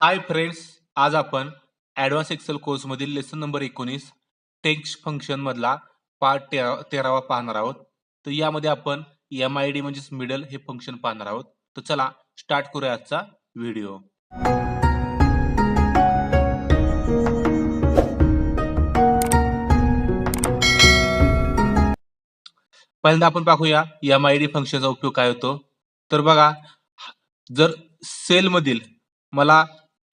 हाय friends आज आपण advance excel कोर्समधील लेसन नंबर एकोणीस टेक्स्ट फंक्शन मधला पार्ट तेरा तेरावा पाहणार आहोत. तर यामध्ये आपण एम आय डी म्हणजेच मिडल हे फंक्शन पाहणार आहोत. तर चला स्टार्ट करूया आजचा व्हिडिओ पहिल्यांदा आपण पाहूया एम आय डी फंक्शनचा उपयोग काय होतो. तर बघा जर सेलमधील मला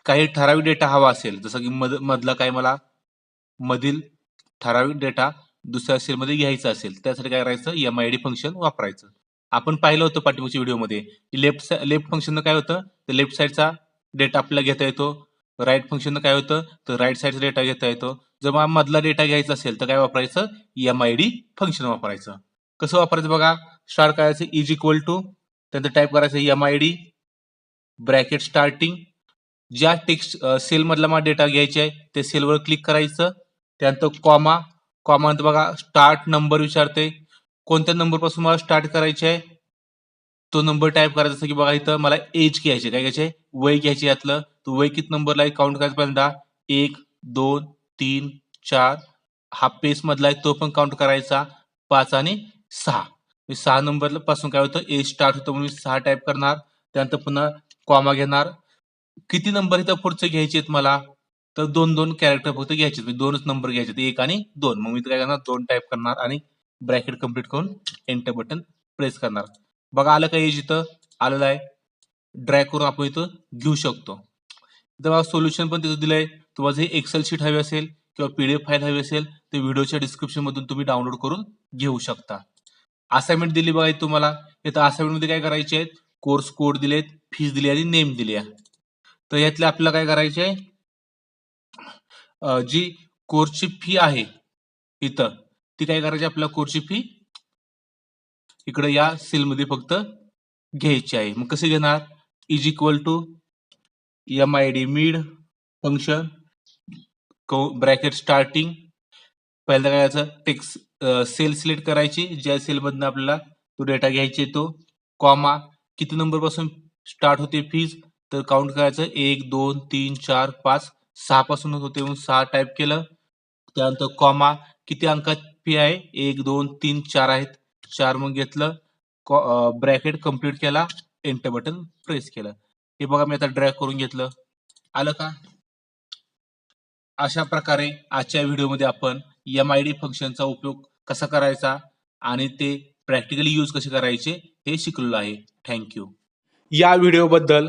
काही ठराविक डेटा हवा असेल जसं की मध मधला काय मला मधील ठराविक डेटा दुसऱ्या सेलमध्ये घ्यायचा असेल त्यासाठी काय करायचं? एम आय डी फंक्शन वापरायचं. आपण पाहिलं होतं पाठीमागच्या व्हिडिओमध्ये की लेफ्ट लेफ्ट फंक्शननं काय होतं? तर लेफ्ट साईडचा डेटा आपल्याला घेता येतो. राईट फंक्शननं काय होतं? तर राईट साईडचा डेटा घेता येतो. जर मला मधला डेटा घ्यायचा असेल तर काय वापरायचं? एम आय डी फंक्शन वापरायचं. कसं वापरायचं बघा? स्टार्ट करायचं इज इक्वल टू त्यानंतर टाईप करायचं M I D bracket starting ज्या टेक्स्ट सेल मधला मला डेटा घ्यायचा आहे त्या सेलवर क्लिक करायचं. त्यानंतर कॉमा कॉमा नंतर बघा स्टार्ट नंबर विचारते. कोणत्या नंबरपासून मला स्टार्ट करायचे आहे? तो नंबर टाईप करायचा जसं की बघा इथं मला एज घ्यायचे काय घ्यायचे? वय घ्यायचे यातलं. तो वय किती नंबरला आहे? काउंट करायचं पहिल्यांदा. एक दोन तीन चार. हा पेस मधला आहे तो पण काउंट करायचा. पाच आणि सहा. सहा नंबरपासून काय होतं? एज स्टार्ट होतं म्हणून मी सहा टाईप करणार. त्यानंतर पुन्हा कॉमा घेणार. किती नंबर इथं पुढचे घ्यायचे आहेत मला? तर दोन दोन कॅरेक्टर फक्त घ्यायचे म्हणजे दोनच नंबर घ्यायचे आहेत, एक आणि दोन. मग मी काय करणार? दोन टाईप करणार आणि ब्रॅकेट कंप्लीट करून एंटर बटन प्रेस करणार. बघा आलं का एज इथं? आलेलं आहे. ड्रॅग करून आपण इथं घेऊ शकतो. इथं बघा सोल्युशन पण तिथं दिलंय. तुम्हाला जे एक्सेल शीट हवी असेल किंवा पीडीएफ फाईल हवी असेल ते व्हिडिओच्या डिस्क्रिप्शन मधून तुम्ही डाउनलोड करून घेऊ शकता. असाइनमेंट दिली बघा तुम्हाला. इथं असाइनमेंटमध्ये काय करायचे आहेत? कोर्स कोड दिलेत फीस दिली आणि नेम दिली आहे. तर यातले आपल्याला काय करायचे आहे? जी कोर्सची फी आहे इथं ती काय करायची आपल्याला कोर्सची फी? इकडे या सेलमध्ये फक्त घ्यायची आहे. मग कसे घेणार? Is equal to M I D mid function bracket starting पहिल्यांदा काय करायचं? टेक्स सेल सिलेक्ट करायची. ज्या सेलमधनं आपल्याला तो डेटा घ्यायचे तो कॉमा किती नंबरपासून स्टार्ट होते फीज तर काउंट करायचं. एक दोन तीन चार पाच सहा पासून होते. म्हणून सहा टाईप केलं. त्यानंतर कॉमा किती अंकात फी आहे? एक दोन तीन चार आहेत. चार मग घेतलं. ब्रॅकेट कंप्लीट केला. एंटर बटन प्रेस केलं. हे बघा मी आता ड्रॅग करून घेतलं. आलं का? अशा प्रकारे आजच्या व्हिडिओमध्ये आपण एम आय डी फंक्शनचा उपयोग कसा करायचा आणि ते प्रॅक्टिकली यूज कसे करायचे हे शिकलेलो आहे. थँक्यू या व्हिडिओबद्दल